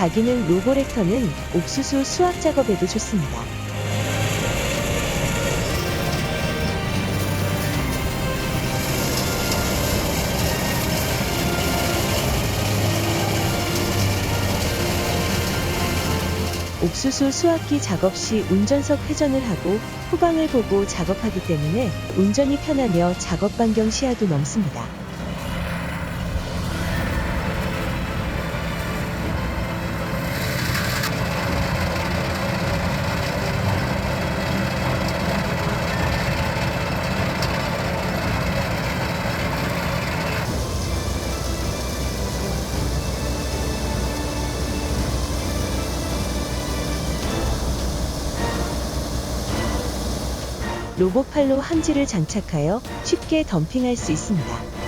다기능 로보렉터는 옥수수 수확 작업에도 좋습니다. 옥수수 수확기 작업 시 운전석 회전을 하고 후방을 보고 작업하기 때문에 운전이 편하며 작업 반경 시야도 넘습니다. 로봇팔로 함지를 장착하여 쉽게 덤핑할 수 있습니다.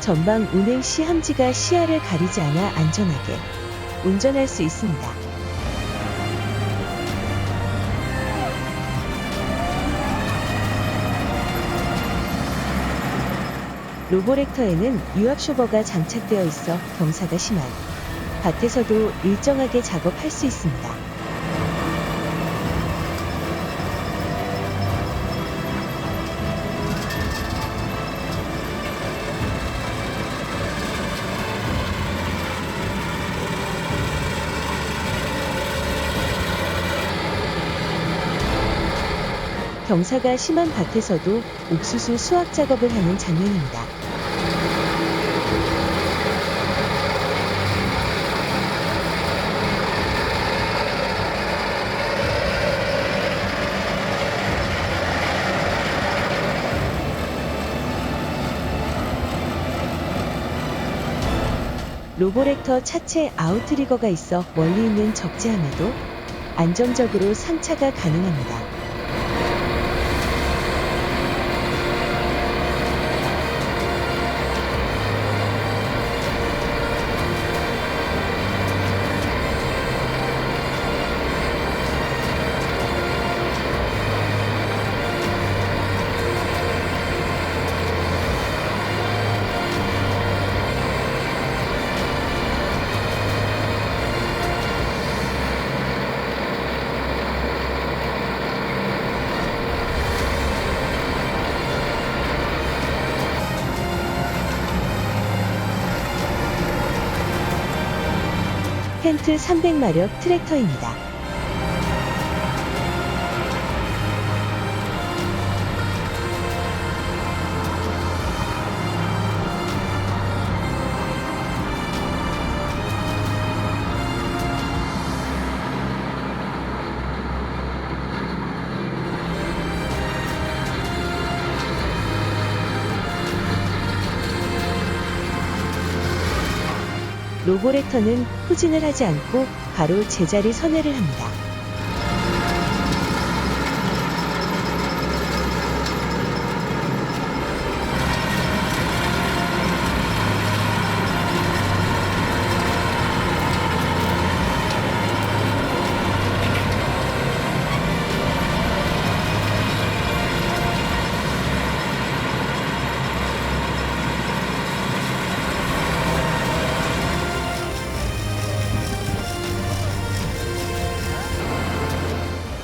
전방 운행 시 함지가 시야를 가리지 않아 안전하게 운전할 수 있습니다. 로보렉터에는 유압 쇼버가 장착되어 있어 경사가 심한 밭에서도 일정하게 작업할 수 있습니다. 경사가 심한 밭에서도 옥수수 수확 작업을 하는 장면입니다. 로보렉터 차체 아웃트리거가 있어 멀리 있는 적재함에도 안정적으로 상차가 가능합니다. 300마력 트랙터입니다. 로보렉터는 후진을 하지 않고 바로 제자리 선회를 합니다.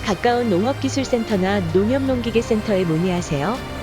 가까운 농업기술센터나 농협농기계센터에 문의하세요.